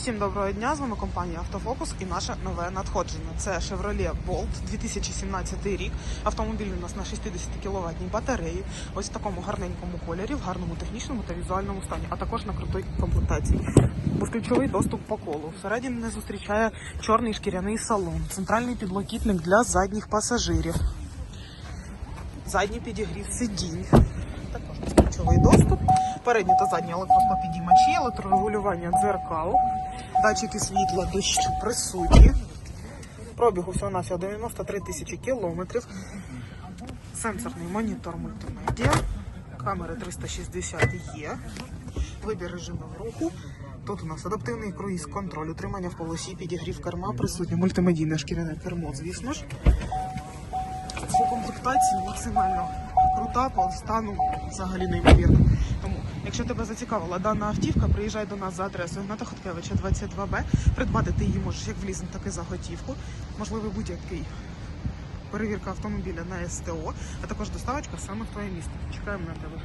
Всім доброго дня! З вами компанія Автофокус і наше нове надходження. Це Chevrolet Bolt 2017 рік. Автомобіль у нас на 60 кВт батареї. Ось в такому гарненькому кольорі, в гарному технічному та візуальному стані, а також на крутій комплектації. Безключовий доступ по колу. Всередині не зустрічає чорний шкіряний салон, центральний підлокітник для задніх пасажирів, задній підігрів сидінь. Також безключовий доступ, передні та задні електросклопідіймачі, електрорегулювання дзеркал, датчики світла дощу присутні. Пробігу всього на 93 тисячі кілометрів. Сенсорний монітор мультимедіа. Камери 360 є. Вибір режиму руху. Тут у нас адаптивний круїз контроль, утримання в полосі, підігрів керма, присутнє мультимедійне шкіряне кермо, звісно ж. По максимально крута, по стану взагалі неймовірна. Тому, якщо тебе зацікавила дана автівка, приїжджай до нас за адресою Гната Хоткевича 22Б. Придбати ти її можеш як в лізинг, так і за готівку. Можливо, будь-який перевірка автомобіля на СТО, а також доставочка саме в твоє місто. Чекаємо на тебе.